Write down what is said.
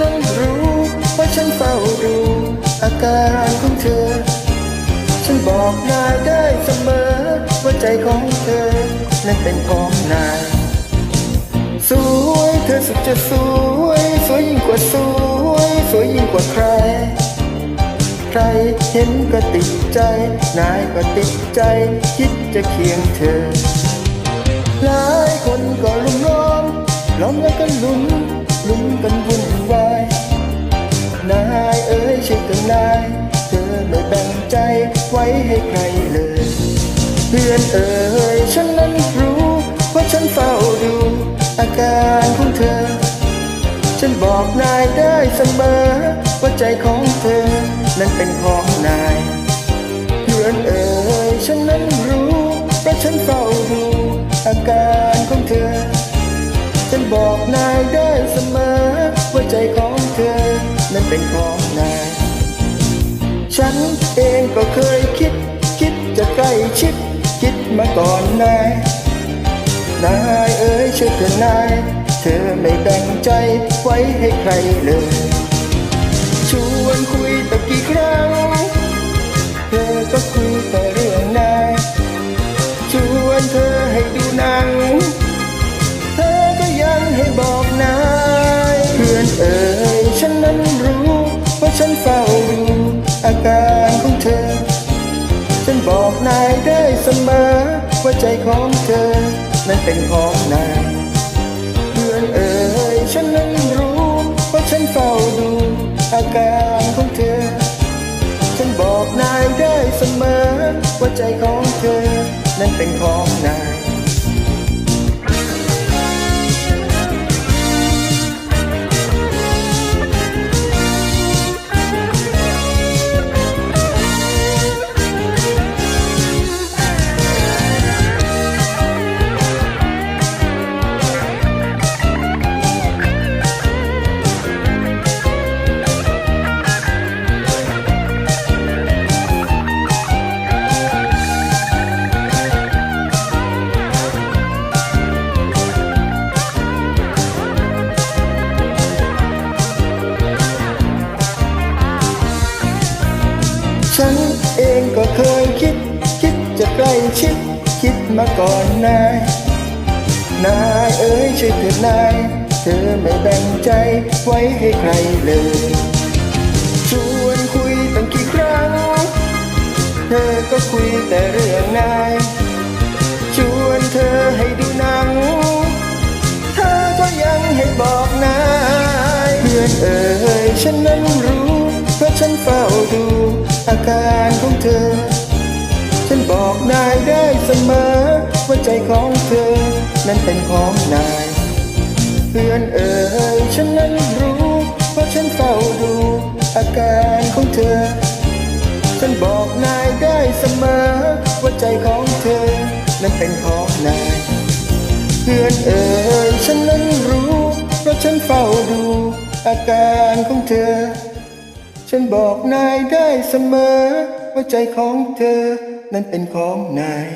ต้องรู้ว่าฉันเฝ้าดูอาการของเธอ ฉันบอกนายได้เสมอว่าใจของเธอนั้นเป็นของนาย สวยเธอสุดจะสวย สวยยิ่งกว่าสวย สวยยิ่งกว่าใคร ใครเห็นก็ติดใจ นายก็ติดใจ คิดจะเคียงเธอ หลายคนก็ลุมล้อมล้อมแล้วก็ลุ้นลุ้นกันวุ่นวายน เพื่อนเอ๋ยฉันนั้นรู้ว่าฉันเฝ้าดูอาการของเธอ ฉันบอกนายได้เสมอว่าใจของเธอนั้นเป็นของนายเพื่อนเอ๋ยฉันนั้นรู้เพราะฉันเฝ้าดูอาการของเธอ ฉันบอกนายได้เสมอว่าใจของเธอนั้นเป็นของนาย ฉันเองก็เคยคิด คิดจะใกล้ชิด คิดมาก่อนนายนายเอ๋ยช่วยเถอนาย เธอไม่แบ่งใจไว้ให้ใครเลย ชวนคุยตั้งกี่ครั้ง เธอก็คุยแต่เรื่องนาย ชวนเธอให้ดูหนัง เธอก็ยังให้บอกนายเพื่อนเอ๋ย บอกนายได้เสมอว่าใจของเธอ นั้นเป็นของนายเพื่อนเอ๋ยฉันนั้นรู้ว่าฉันเฝ้าดู อาการของเธอ ฉันบอกนายได้เสมอว่าใจของเธอ นั้นเป็นของนาย ชิดคิดมาก่อนนาย นายเอ๋ยช่วยเถิดนาย เธอไม่แบ่งใจไว้ให้ใครเลย ชวนคุยตั้งกี่ครั้ง เธอก็คุยแต่เรื่องนาย ชวนเธอให้ดูหนัง เธอก็ยังให้บอกนาย เพื่อนเอ๋ยฉันนั้นรู้ เพราะฉันเฝ้าดู อาการของเธอ ฉันบอกนายได้เสมอ ว่าใจของเธอ นั้นเป็นของนาย เพื่อนเอ๋ยฉันนั้นรู้เพราะฉันเฝ้าดู อาการของเธอ ฉันบอกนายได้เสมอ ว่าใจของเธอ นั้นเป็นของนาย เพื่อนเอ๋ยฉันนั้นรู้เพราะฉันเฝ้าดู อาการของเธอ ฉันบอกนายได้เสมอว่าใจของเธอ นั้นเป็นของนาย